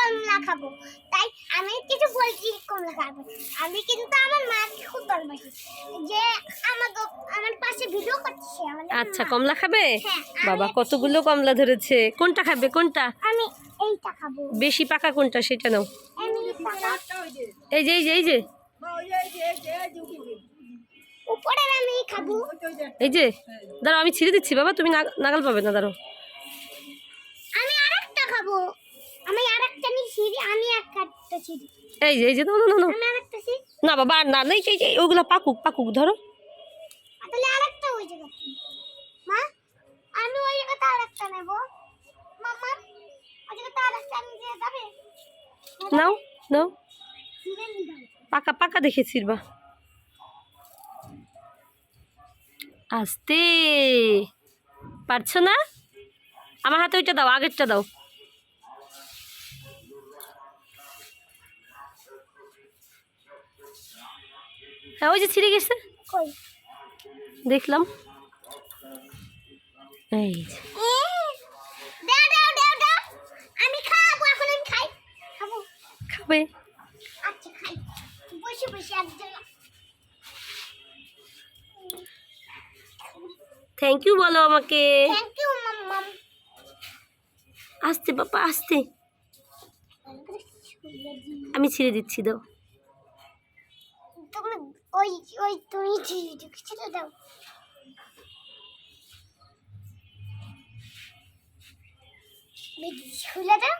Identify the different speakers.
Speaker 1: কমলা খাব। তাই আমি কিছু বলছি কমলা খাব আমি কিন্তু আমার মাকে খুব ভালোবাসি। যে আমাকে আমার পাশে ভিডিও করছে
Speaker 2: আচ্ছা কমলা খাবে?
Speaker 1: হ্যাঁ,
Speaker 2: বাবা কতগুলো কমলা ধরেছে? কোনটা খাবে কোনটা?
Speaker 1: আমি এইটা খাব।
Speaker 2: বেশি পাকা কোনটা সেটা নাও। এই যে এই যে এই যে।
Speaker 1: উপরের আমি খাব।
Speaker 2: এই যে দাঁড়াও আমি ছিঁড়ে দিচ্ছি বাবা। তুমি নাগ- নাগাল পাবে না দাঁড়াও।
Speaker 1: আমি আরেকটা খাব। নিছি আমি ছিড়ি।
Speaker 2: এই যে এই যে না না না
Speaker 1: আমি আরেকটা ছিড়ি।
Speaker 2: না বাবা না নেই এই যে ওগুলো পাকুক পাকুক ধরো।
Speaker 1: তাহলে আরেকটা ওই জায়গাতে মা আমি ওই জায়গাতে আরেকটা নেব। মামা ওই জায়গাতে আরেকটা নিয়ে যাবে?
Speaker 2: নাও নাও। পাকা পাকা দেখে ছিড়বা। আস্তে। পারছ না? আমার হাতে ওইটা দাও আগেরটা দাও। হ্যাঁ ওই যে ছিঁড়ে গেছে? দেখলাম। এই
Speaker 1: খাব খাবে? আচ্ছা
Speaker 2: থ্যাংক ইউ বলো আমাকে।
Speaker 1: থ্যাংক
Speaker 2: আসতে বাবা আসতে। আমি ছিঁড়ে দিচ্ছি দাও।
Speaker 1: ওই ওই তুমি ছেড়ে দাও খুলে দাও